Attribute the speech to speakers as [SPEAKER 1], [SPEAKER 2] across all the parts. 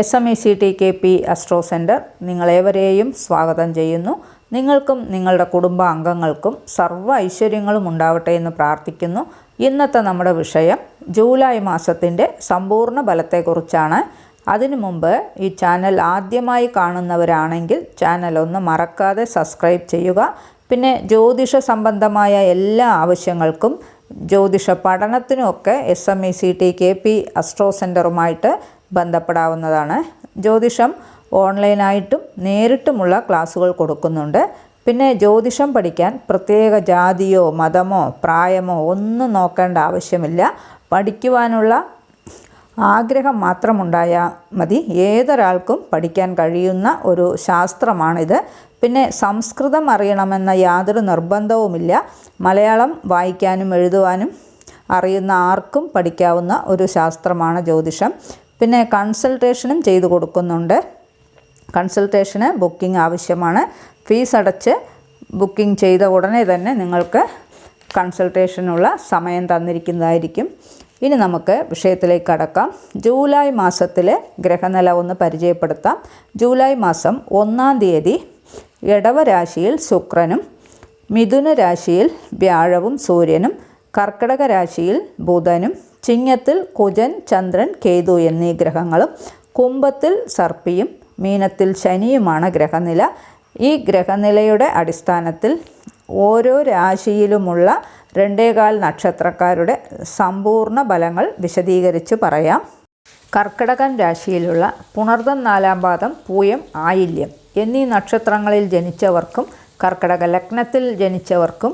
[SPEAKER 1] S M E C T K P astro centre നിങ്ങളേവരെയും സ്വാഗതം ചെയ്യുന്നു. നിങ്ങൾക്കും നിങ്ങളുടെ കുടുംബാംഗങ്ങൾക്കും സർവ ഐശ്വര്യങ്ങളും ഉണ്ടാവട്ടെ എന്ന് പ്രാർത്ഥിക്കുന്നു. ഇന്നത്തെ നമ്മുടെ വിഷയം ജൂലൈ മാസത്തിന്റെ സമ്പൂർണ ബലത്തെക്കുറിച്ചാണ് അതിനു മുമ്പ് ഈ ചാനൽ ആദ്യമായി കാണുന്നവരാണെങ്കിൽ ചാനൽ ഒന്ന് മറക്കാതെ സബ്സ്ക്രൈബ് ചെയ്യുക. പിന്നെ ജ്യോതിഷ സംബന്ധമായ എല്ലാ ആവശ്യങ്ങൾക്കും ജ്യോതിഷ പഠനത്തിനുമൊക്കെ S M E C T K P astro സെന്ററുമായിട്ട് ബന്ധപ്പെടാവുന്നതാണ്. ജ്യോതിഷം ഓൺലൈനായിട്ടും നേരിട്ടുമുള്ള ക്ലാസ്സുകൾ കൊടുക്കുന്നുണ്ട്. പിന്നെ ജ്യോതിഷം പഠിക്കാൻ പ്രത്യേക ജാതിയോ മതമോ പ്രായമോ ഒന്നും നോക്കേണ്ട ആവശ്യമില്ല. പഠിക്കുവാനുള്ള ആഗ്രഹം മാത്രമുണ്ടായാൽ മതി. ഏതൊരാൾക്കും പഠിക്കാൻ കഴിയുന്ന ഒരു ശാസ്ത്രമാണിത്. പിന്നെ സംസ്കൃതം അറിയണമെന്ന യാതൊരു നിർബന്ധവുമില്ല. മലയാളം വായിക്കാനും എഴുതുവാനും അറിയുന്ന ആർക്കും പഠിക്കാവുന്ന ഒരു ശാസ്ത്രമാണ് ജ്യോതിഷം. പിന്നെ കൺസൾട്ടേഷനും ചെയ്തു കൊടുക്കുന്നുണ്ട്. കൺസൾട്ടേഷന് ബുക്കിംഗ് ആവശ്യമാണ്. ഫീസ് അടച്ച് ബുക്കിംഗ് ചെയ്ത ഉടനെ തന്നെ നിങ്ങൾക്ക് കൺസൾട്ടേഷനുള്ള സമയം തന്നിരിക്കുന്നതായിരിക്കും. ഇനി നമുക്ക് വിഷയത്തിലേക്ക് കടക്കാം. ജൂലൈ മാസത്തിലെ ഗ്രഹനില ഒന്ന് പരിചയപ്പെടുത്താം. ജൂലൈ മാസം ഒന്നാം തീയതി ഇടവരാശിയിൽ ശുക്രനും മിഥുന രാശിയിൽ വ്യാഴവും സൂര്യനും കർക്കിടക രാശിയിൽ ബുധനും ചിങ്ങത്തിൽ കുജൻ ചന്ദ്രൻ കേതു എന്നീ ഗ്രഹങ്ങളും കുംഭത്തിൽ സർപ്പിയും മീനത്തിൽ ശനിയുമാണ് ഗ്രഹനില. ഈ ഗ്രഹനിലയുടെ അടിസ്ഥാനത്തിൽ ഓരോ രാശിയിലുമുള്ള രണ്ടേകാൽ നക്ഷത്രക്കാരുടെ സമ്പൂർണ ഫലങ്ങൾ വിശദീകരിച്ച് പറയാം. കർക്കിടകൻ രാശിയിലുള്ള പുണർതം നാലാം പാദം പൂയം ആയില്യം എന്നീ നക്ഷത്രങ്ങളിൽ ജനിച്ചവർക്കും കർക്കിടക ലഗ്നത്തിൽ ജനിച്ചവർക്കും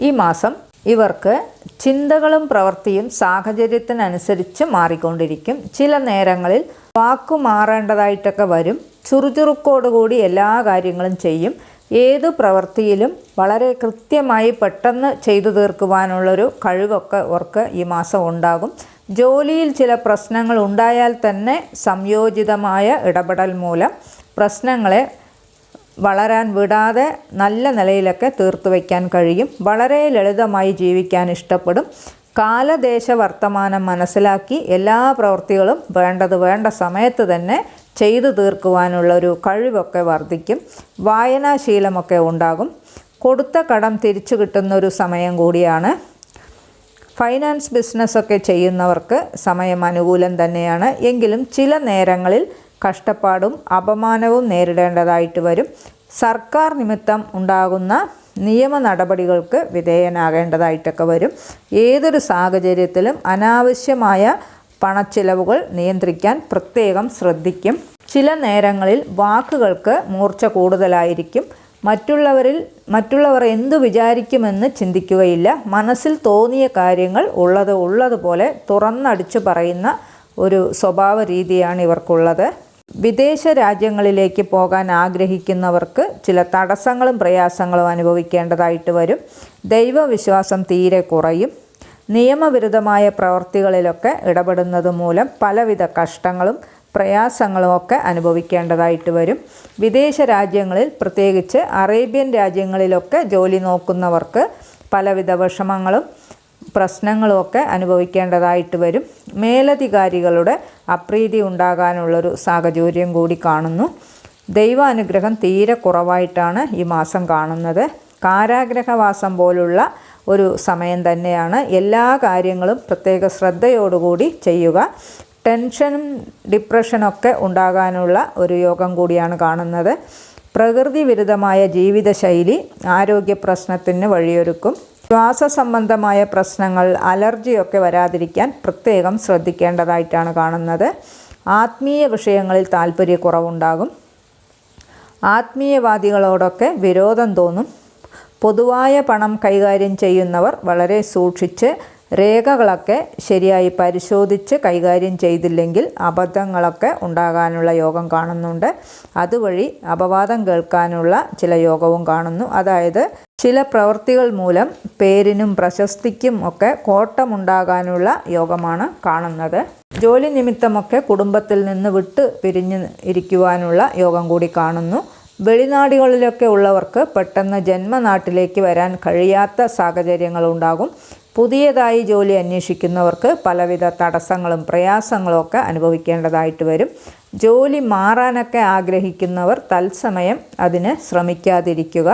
[SPEAKER 1] ഈ മാസം ഇവർക്ക് ചിന്തകളും പ്രവൃത്തിയും സാഹചര്യത്തിനനുസരിച്ച് മാറിക്കൊണ്ടിരിക്കും. ചില നേരങ്ങളിൽ വാക്കു മാറേണ്ടതായിട്ടൊക്കെ വരും. ചുറുചുറുക്കോടുകൂടി എല്ലാ കാര്യങ്ങളും ചെയ്യും. ഏതു പ്രവൃത്തിയിലും വളരെ കൃത്യമായി പെട്ടെന്ന് ചെയ്തു തീർക്കുവാനുള്ളൊരു കഴിവൊക്കെ അവർക്ക് ഈ മാസം ഉണ്ടാകും. ജോലിയിൽ ചില പ്രശ്നങ്ങൾ ഉണ്ടായാൽ തന്നെ സംയോജിതമായ ഇടപെടൽ മൂലം പ്രശ്നങ്ങളെ വളരാൻ വിടാതെ നല്ല നിലയിലൊക്കെ തീർത്തു വയ്ക്കാൻ കഴിയും. വളരെ ലളിതമായി ജീവിക്കാൻ ഇഷ്ടപ്പെടും. കാലദേശ വർത്തമാനം മനസ്സിലാക്കി എല്ലാ പ്രവൃത്തികളും വേണ്ടത് വേണ്ട സമയത്ത് തന്നെ ചെയ്തു തീർക്കുവാനുള്ള ഒരു കഴിവൊക്കെ വർദ്ധിക്കും. വായനാശീലമൊക്കെ ഉണ്ടാകും. കൊടുത്ത കടം തിരിച്ചു കിട്ടുന്ന ഒരു സമയം കൂടിയാണ്. ഫൈനാൻസ് ബിസിനസ്സൊക്കെ ചെയ്യുന്നവർക്ക് സമയം അനുകൂലം തന്നെയാണ്. എങ്കിലും ചില നേരങ്ങളിൽ കഷ്ടപ്പാടും അപമാനവും നേരിടേണ്ടതായിട്ട് വരും. സർക്കാർ നിമിത്തം ഉണ്ടാകുന്ന നിയമ നടപടികൾക്ക് വിധേയനാകേണ്ടതായിട്ടൊക്കെ വരും. ഏതൊരു സാഹചര്യത്തിലും അനാവശ്യമായ പണച്ചെലവുകൾ നിയന്ത്രിക്കാൻ പ്രത്യേകം ശ്രദ്ധിക്കും. ചില നേരങ്ങളിൽ വാക്കുകൾക്ക് മൂർച്ച കൂടുതലായിരിക്കും. മറ്റുള്ളവരിൽ മറ്റുള്ളവർ എന്തു വിചാരിക്കുമെന്ന് ചിന്തിക്കുകയില്ല. മനസ്സിൽ തോന്നിയ കാര്യങ്ങൾ ഉള്ളത് ഉള്ളതുപോലെ തുറന്നടിച്ചു പറയുന്ന ഒരു സ്വഭാവ രീതിയാണ് ഇവർക്കുള്ളത്. വിദേശ രാജ്യങ്ങളിലേക്ക് പോകാൻ ആഗ്രഹിക്കുന്നവർക്ക് ചില തടസ്സങ്ങളും പ്രയാസങ്ങളും അനുഭവിക്കേണ്ടതായിട്ട് വരും. ദൈവവിശ്വാസം തീരെ കുറയും. നിയമവിരുദ്ധമായ പ്രവർത്തികളിലൊക്കെ ഇടപെടുന്നത് മൂലം പലവിധ കഷ്ടങ്ങളും പ്രയാസങ്ങളും ഒക്കെ അനുഭവിക്കേണ്ടതായിട്ട് വരും. വിദേശ രാജ്യങ്ങളിൽ പ്രത്യേകിച്ച് അറേബ്യൻ രാജ്യങ്ങളിലൊക്കെ ജോലി നോക്കുന്നവർക്ക് പലവിധ വിഷമങ്ങളും പ്രശ്നങ്ങളുമൊക്കെ അനുഭവിക്കേണ്ടതായിട്ട് വരും. മേലധികാരികളുടെ അപ്രീതി ഉണ്ടാകാനുള്ളൊരു സാഹചര്യം കൂടി കാണുന്നു. ദൈവാനുഗ്രഹം തീരെ കുറവായിട്ടാണ് ഈ മാസം കാണുന്നത്. കാരാഗ്രഹവാസം പോലുള്ള ഒരു സമയം തന്നെയാണ് എല്ലാ കാര്യങ്ങളും പ്രത്യേക ശ്രദ്ധയോടുകൂടി ചെയ്യുക. ടെൻഷനും ഡിപ്രഷനൊക്കെ ഉണ്ടാകാനുള്ള ഒരു യോഗം കൂടിയാണ് കാണുന്നത്. പ്രകൃതി വിരുദ്ധമായ ജീവിതശൈലി ആരോഗ്യ പ്രശ്നത്തിന് വഴിയൊരുക്കും. ശ്വാസ സംബന്ധമായ പ്രശ്നങ്ങൾ അലർജിയൊക്കെ വരാതിരിക്കാൻ പ്രത്യേകം ശ്രദ്ധിക്കേണ്ടതായിട്ടാണ് കാണുന്നത്. ആത്മീയ വിഷയങ്ങളിൽ താല്പര്യക്കുറവുണ്ടാകും. ആത്മീയവാദികളോടൊക്കെ വിരോധം തോന്നും. പൊതുവായ പണം കൈകാര്യം ചെയ്യുന്നവർ വളരെ സൂക്ഷിച്ച് രേഖകളൊക്കെ ശരിയായി പരിശോധിച്ച് കൈകാര്യം ചെയ്തില്ലെങ്കിൽ അബദ്ധങ്ങളൊക്കെ ഉണ്ടാകാനുള്ള യോഗം കാണുന്നുണ്ട്. അതുവഴി അപവാദം കേൾക്കാനുള്ള ചില യോഗവും കാണുന്നു. അതായത് ചില പ്രവൃത്തികൾ മൂലം പേരിനും പ്രശസ്തിക്കും ഒക്കെ കോട്ടമുണ്ടാകാനുള്ള യോഗമാണ് കാണുന്നത്. ജോലി നിമിത്തമൊക്കെ കുടുംബത്തിൽ നിന്ന് വിട്ട് പിരിഞ്ഞ് ഇരിക്കുവാനുള്ള യോഗം കൂടി കാണുന്നു. വെളിനാടുകളിലൊക്കെ ഉള്ളവർക്ക് പെട്ടെന്ന് ജന്മനാട്ടിലേക്ക് വരാൻ കഴിയാത്ത സാഹചര്യങ്ങളുണ്ടാകും പുതിയതായി ജോലി അന്വേഷിക്കുന്നവർക്ക് പലവിധ തടസ്സങ്ങളും പ്രയാസങ്ങളും ഒക്കെ അനുഭവിക്കേണ്ടതായിട്ട് വരും. ജോലി മാറാനൊക്കെ ആഗ്രഹിക്കുന്നവർ തത്സമയം അതിന് ശ്രമിക്കാതിരിക്കുക.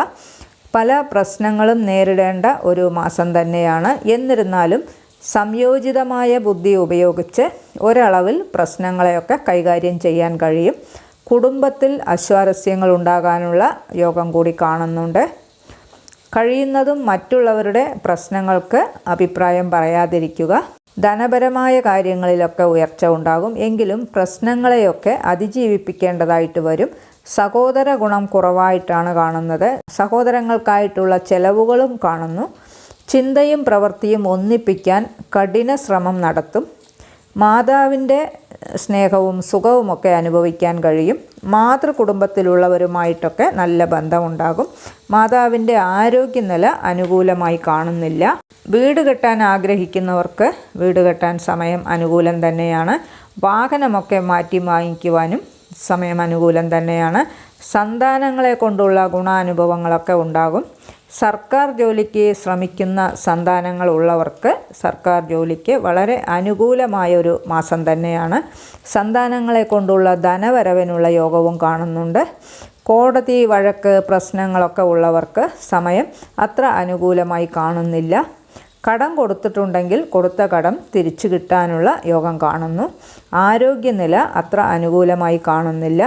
[SPEAKER 1] പല പ്രശ്നങ്ങളും നേരിടേണ്ട ഒരു മാസം തന്നെയാണ്. എന്നിരുന്നാലും സംയോജിതമായ ബുദ്ധി ഉപയോഗിച്ച് ഒരളവിൽ പ്രശ്നങ്ങളെയൊക്കെ കൈകാര്യം ചെയ്യാൻ കഴിയും. കുടുംബത്തിൽ അസ്വാരസ്യങ്ങൾ ഉണ്ടാകാനുള്ള യോഗം കൂടി കാണുന്നുണ്ട്. കഴിയുന്നതും മറ്റുള്ളവരുടെ പ്രശ്നങ്ങൾക്ക് അഭിപ്രായം പറയാതിരിക്കുക. ധനപരമായ കാര്യങ്ങളിലൊക്കെ ഉയർച്ച ഉണ്ടാകും. എങ്കിലും പ്രശ്നങ്ങളെയൊക്കെ അതിജീവിപ്പിക്കേണ്ടതായിട്ട് വരും. സഹോദര ഗുണം കുറവായിട്ടാണ് കാണുന്നത്. സഹോദരങ്ങൾക്കായിട്ടുള്ള ചെലവുകളും കാണുന്നു. ചിന്തയും പ്രവൃത്തിയും ഒന്നിപ്പിക്കാൻ കഠിന ശ്രമം നടത്തും. മാതാവിന്റെ സ്നേഹവും സുഖവുമൊക്കെ അനുഭവിക്കാൻ കഴിയും. മാതൃ കുടുംബത്തിലുള്ളവരുമായിട്ടൊക്കെ നല്ല ബന്ധമുണ്ടാകും. മാതാവിന്റെ ആരോഗ്യനില അനുകൂലമായി കാണുന്നില്ല. വീട് കെട്ടാൻ ആഗ്രഹിക്കുന്നവർക്ക് വീട് കെട്ടാൻ സമയം അനുകൂലം തന്നെയാണ്. വാഹനമൊക്കെ മാറ്റി വാങ്ങിക്കുവാനും സമയം അനുകൂലം തന്നെയാണ്. സന്താനങ്ങളെ കൊണ്ടുള്ള ഗുണാനുഭവങ്ങളൊക്കെ ഉണ്ടാകും. സർക്കാർ ജോലിക്ക് ശ്രമിക്കുന്ന സന്താനങ്ങൾ ഉള്ളവർക്ക് സർക്കാർ ജോലിക്ക് വളരെ അനുകൂലമായ ഒരു മാസം തന്നെയാണ്. സന്താനങ്ങളെ കൊണ്ടുള്ള ധനവരവിനുള്ള യോഗവും കാണുന്നുണ്ട്. കോടതി വഴക്ക് പ്രശ്നങ്ങളൊക്കെ ഉള്ളവർക്ക് സമയം അത്ര അനുകൂലമായി കാണുന്നില്ല. കടം കൊടുത്തിട്ടുണ്ടെങ്കിൽ കൊടുത്ത കടം തിരിച്ചു കിട്ടാനുള്ള യോഗം കാണുന്നു. ആരോഗ്യനില അത്ര അനുകൂലമായി കാണുന്നില്ല.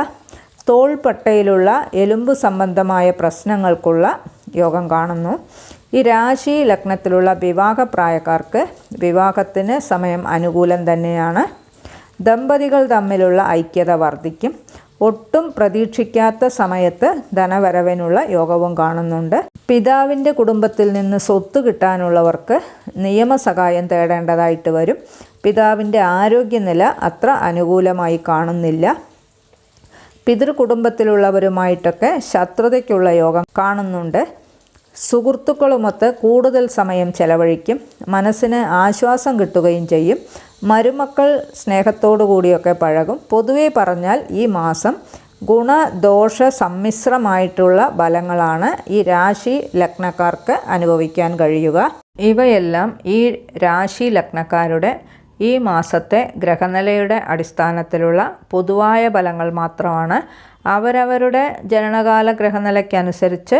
[SPEAKER 1] തോൾപ്പട്ടയിലുള്ള എലുമ്പ് സംബന്ധമായ പ്രശ്നങ്ങൾക്കുള്ള യോഗം കാണുന്നു. ഈ രാശി ലഗ്നത്തിലുള്ള വിവാഹ പ്രായക്കാർക്ക് വിവാഹത്തിന് സമയം അനുകൂലം തന്നെയാണ്. ദമ്പതികൾ തമ്മിലുള്ള ഐക്യത വർദ്ധിക്കും. ഒട്ടും പ്രതീക്ഷിക്കാത്ത സമയത്ത് ധനവരവിനുള്ള യോഗവും കാണുന്നുണ്ട്. പിതാവിന്റെ കുടുംബത്തിൽ നിന്ന് സ്വത്ത് കിട്ടാനുള്ളവർക്ക് നിയമസഹായം തേടേണ്ടതായിട്ട് വരും. പിതാവിന്റെ ആരോഗ്യനില അത്ര അനുകൂലമായി കാണുന്നില്ല. പിതൃകുടുംബത്തിലുള്ളവരുമായിട്ടൊക്കെ ശത്രുതയ്ക്കുള്ള യോഗം കാണുന്നുണ്ട്. സുഹൃത്തുക്കളുമൊത്ത് കൂടുതൽ സമയം ചെലവഴിക്കും. മനസ്സിന് ആശ്വാസം കിട്ടുകയും ചെയ്യും. മരുമക്കൾ സ്നേഹത്തോടു കൂടിയൊക്കെ പഴകും. പൊതുവെ പറഞ്ഞാൽ ഈ മാസം ഗുണദോഷ സമ്മിശ്രമായിട്ടുള്ള ബലങ്ങളാണ് ഈ രാശി ലഗ്നക്കാർക്ക് അനുഭവിക്കാൻ കഴിയുക. ഇവയെല്ലാം ഈ രാശി ലഗ്നക്കാരുടെ ഈ മാസത്തെ ഗ്രഹനിലയുടെ അടിസ്ഥാനത്തിലുള്ള പൊതുവായ ഫലങ്ങൾ മാത്രമാണ്. അവരവരുടെ ജനനകാല ഗ്രഹനിലയ്ക്കനുസരിച്ച്